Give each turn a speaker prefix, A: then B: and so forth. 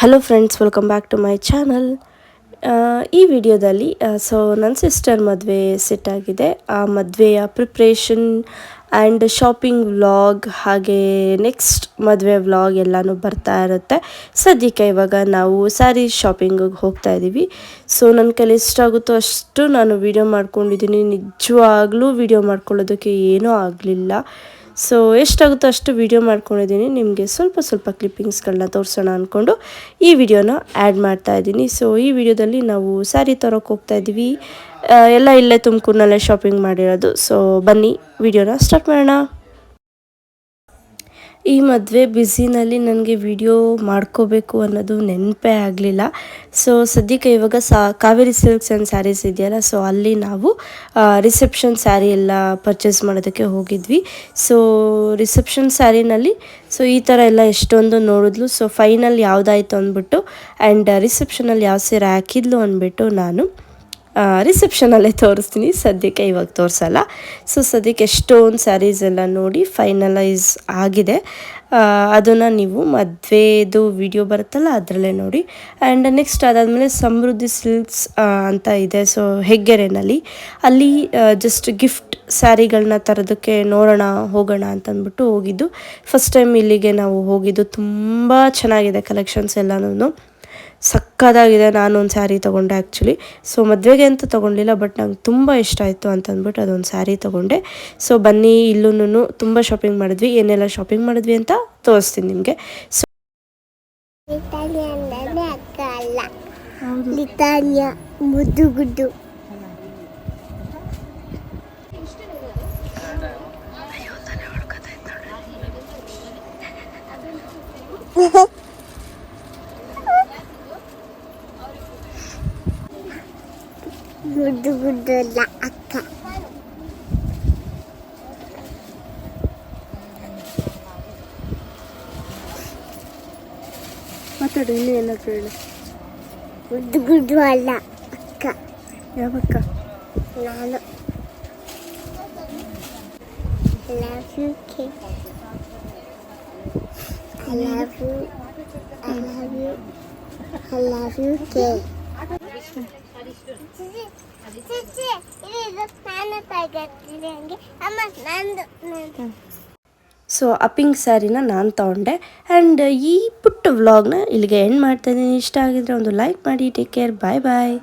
A: Hello friends welcome back to my channel ಈ ವಿಡಿಯೋದಲ್ಲಿ so ನನ್ನ ಸಿಸ್ಟರ್ ಮದುವೆ ಸೆಟ್ ಆಗಿದೆ. ಆ ಮದುವೆಯ ಪ್ರಿಪ್ರೇಷನ್ ಆ್ಯಂಡ್ ಶಾಪಿಂಗ್ ವ್ಲಾಗ್ ಹಾಗೆ ನೆಕ್ಸ್ಟ್ ಮದುವೆ ವ್ಲಾಗ್ ಎಲ್ಲನೂ ಬರ್ತಾ ಇರುತ್ತೆ. ಸದ್ಯಕ್ಕೆ ಇವಾಗ ನಾವು ಸ್ಯಾರಿ ಶಾಪಿಂಗಿಗೆ ಹೋಗ್ತಾ ಇದ್ದೀವಿ ಸೊ ನನ್ನ ಕೈಲಿ ಎಷ್ಟಾಗುತ್ತೋ ಅಷ್ಟು ನಾನು ವಿಡಿಯೋ ಮಾಡ್ಕೊಂಡಿದ್ದೀನಿ ನಿಜವಾಗ್ಲೂ ವಿಡಿಯೋ ಮಾಡ್ಕೊಳ್ಳೋದಕ್ಕೆ ಏನೂ ಆಗಲಿಲ್ಲ. ಸೊ ಎಷ್ಟಾಗುತ್ತೋ ಅಷ್ಟು ವಿಡಿಯೋ ಮಾಡ್ಕೊಂಡಿದ್ದೀನಿ. ನಿಮಗೆ ಸ್ವಲ್ಪ ಸ್ವಲ್ಪ ಕ್ಲಿಪ್ಪಿಂಗ್ಸ್ಗಳನ್ನ ತೋರಿಸೋಣ ಅಂದ್ಕೊಂಡು ಈ ವಿಡಿಯೋನ ಆ್ಯಡ್ ಮಾಡ್ತಾ ಇದ್ದೀನಿ. ಸೊ ಈ ವಿಡಿಯೋದಲ್ಲಿ ನಾವು ಸ್ಯಾರಿ ತರೋಕೆ ಹೋಗ್ತಾ ಇದ್ದೀವಿ. ಎಲ್ಲ ಇಲ್ಲೇ ತುಮಕೂರಿನಲ್ಲೇ ಶಾಪಿಂಗ್ ಮಾಡಿರೋದು. ಸೊ ಬನ್ನಿ ವಿಡಿಯೋನ ಸ್ಟಾರ್ಟ್ ಮಾಡೋಣ. ಈ ಮದುವೆ ಬ್ಯುಸಿನಲ್ಲಿ ನನಗೆ ವಿಡಿಯೋ ಮಾಡ್ಕೋಬೇಕು ಅನ್ನೋದು ನೆನಪೇ ಆಗಲಿಲ್ಲ. ಸೊ ಸದ್ಯಕ್ಕೆ ಇವಾಗ ಸಾ, ಕಾವೇರಿ ಸಿಲ್ಕ್ಸ್ ಆ್ಯಂಡ್ ಸ್ಯಾರೀಸ್ ಇದೆಯಲ್ಲ ಸೊ ಅಲ್ಲಿ ನಾವು ರಿಸೆಪ್ಷನ್ ಸ್ಯಾರಿ ಎಲ್ಲ ಪರ್ಚೇಸ್ ಮಾಡೋದಕ್ಕೆ ಹೋಗಿದ್ವಿ. ಸೊ ರಿಸೆಪ್ಷನ್ ಸ್ಯಾರಿನಲ್ಲಿ ಸೊ ಈ ಥರ ಎಲ್ಲ ಎಷ್ಟೊಂದು ನೋಡಿದ್ಲು. ಸೊ ಫೈನಲ್ ಯಾವುದಾಯ್ತು ಅಂದ್ಬಿಟ್ಟು ಆ್ಯಂಡ್ ರಿಸೆಪ್ಷನಲ್ಲಿ ಯಾವ ಸೀರೆ ಹಾಕಿದ್ಲು ಅಂದ್ಬಿಟ್ಟು ನಾನು ರಿಸೆಪ್ಷನಲ್ಲೇ ತೋರಿಸ್ತೀನಿ. ಸದ್ಯಕ್ಕೆ ಇವಾಗ ತೋರಿಸಲ್ಲ. ಸೊ ಸದ್ಯಕ್ಕೆ ಎಷ್ಟೊಂದು ಸ್ಯಾರೀಸ್ ಎಲ್ಲ ನೋಡಿ ಫೈನಲೈಸ್ ಆಗಿದೆ. ಅದನ್ನು ನೀವು ಮದುವೆದು ವಿಡಿಯೋ ಬರುತ್ತಲ್ಲ ಅದರಲ್ಲೇ ನೋಡಿ. ಆ್ಯಂಡ್ ನೆಕ್ಸ್ಟ್ ಅದಾದಮೇಲೆ ಸಮೃದ್ಧಿ ಸಿಲ್ಕ್ಸ್ ಅಂತ ಇದೆ. ಸೊ ಹೆಗ್ಗೆರೆನಲ್ಲಿ. ಅಲ್ಲಿ ಜಸ್ಟ್ ಗಿಫ್ಟ್ ಸ್ಯಾರಿಗಳನ್ನ ತರೋದಕ್ಕೆ ನೋಡೋಣ, ಹೋಗೋಣ ಅಂತ ಅಂದ್ಬಿಟ್ಟು ಹೋಗಿದ್ದು. ಫಸ್ಟ್ ಟೈಮ್ ಇಲ್ಲಿಗೆ ನಾವು ಹೋಗಿದ್ದು. ತುಂಬ ಚೆನ್ನಾಗಿದೆ ಕಲೆಕ್ಷನ್ಸ್ ಎಲ್ಲನೂ ಸಕ್ಕದಾಗಿದೆ. ನಾನು ಒಂದು ಸ್ಯಾರಿ ತೊಗೊಂಡೆ ಆ್ಯಕ್ಚುಲಿ ಸೊ ಮದುವೆಗೆ ಅಂತ ತೊಗೊಂಡಿಲ್ಲ ಬಟ್ ನಂಗೆ ತುಂಬ ಇಷ್ಟ ಆಯಿತು ಅಂತಂದ್ಬಿಟ್ಟು ಅದೊಂದು ಸ್ಯಾರಿ ತೊಗೊಂಡೆ. ಸೊ ಬನ್ನಿ ಇಲ್ಲೂ ತುಂಬ ಶಾಪಿಂಗ್ ಮಾಡಿದ್ವಿ. ಏನೆಲ್ಲ ಶಾಪಿಂಗ್ ಮಾಡಿದ್ವಿ ಅಂತ ತೋರಿಸ್ತೀನಿ ನಿಮಗೆ. ಸೊ
B: ಮುದ್ದು ಗುಡ್ಡು ಮುದ್ದು ಗುಡ್ಡು ಅಲ್ಲ ಅಕ್ಕ
A: ಮಾತಾಡು ಇನ್ನೂ ಏನಾದರೂ ಹೇಳು
B: ಮುದ್ದು ಗುಡ್ಡು ಅಲ್ಲ ಅಕ್ಕ
A: ಯಾವಕ್ಕ
B: ನಾನು love you kid I love you I love you I love you kid
A: So pink ಸ್ಯಾರಿನ ನಾನು ತೊಗೊಂಡೆ. ಆ್ಯಂಡ್ ಈ ಪುಟ್ಟ ವ್ಲಾಗ್ನ ಇಲ್ಲಿಗೆ ಎಂಡ್ ಮಾಡ್ತಾ ಇದ್ದೀನಿ. ಇಷ್ಟ ಆಗಿದ್ರೆ ಒಂದು ಲೈಕ್ ಮಾಡಿ ಟೇಕ್ ಕೇರ್ ಬಾಯ್ ಬಾಯ್